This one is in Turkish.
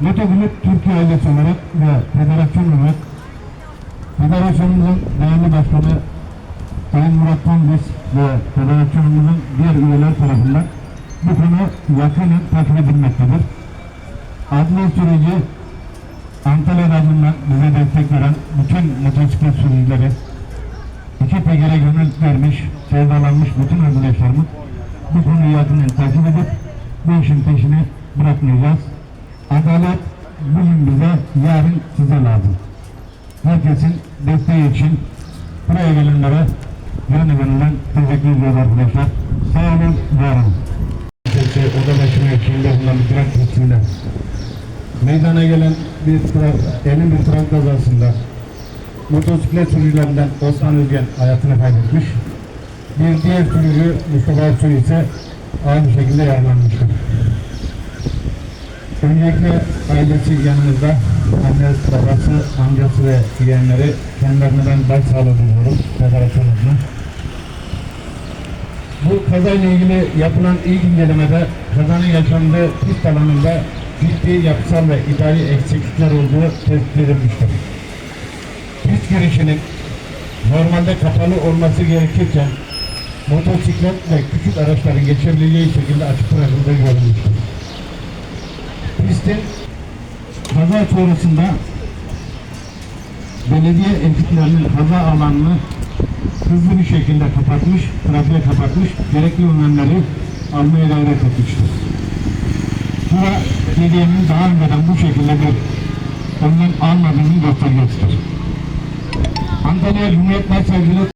Motogrup Türkiye ailesi olarak ve federasyon olarak federasyonumuzun değerli başkanı Sayın Murat Tondiz ve federasyonumuzun diğer üyeler tarafından bu konu yakinen takip edilmektedir. Adli süreci Antalya Radyo'ndan bize destek veren bütün motosiklet sürücüleri, iki tegere gönül vermiş, sevdalanmış bütün arkadaşlarımız bu konuyu yakından takip edip bu işin peşini bırakmayacağız. Adalet bugün bize, yarın size lazım. Herkesin desteği için buraya gelenlere canı gönülden teşekkür ediyoruz arkadaşlar. Sağ olun, var olun. Oda başına içinde bulunan bir trak testinde meydana gelen bir tra elin bir trak kazasında motosiklet sürücülerinden Osman Özgen hayatını kaybetmiş. Bir diğer sürücü Mustafa Aksoy ise aynı şekilde yaralanmıştır. Öncelikle ailesi yanımızda, annesi, babası, amcası ve yeğenleri kendilerine ben başsağlığı diliyorum federasyonumuzun. Bu kazayla ilgili yapılan ilk incelemede kazanın yaşandığı pist alanında ciddi yapısal ve idari eksiklikler olduğu tespit edilmiştir. Pist girişinin normalde kapalı olması gerekirken motosiklet ve küçük araçların geçebileceği şekilde açık bırakıldığı görülmüştür. Pistin kaza sonrasında belediye ekiplerinin kaza alanını hızlı bir şekilde kapatmış, trafiğe kapatmış, gerekli önlemleri almaya gayret etmiştir. Bura belediyenin daha önceden bu şekilde bir önlem almadığının göstergesidir. Antalya Cumhuriyet Başsavcılığı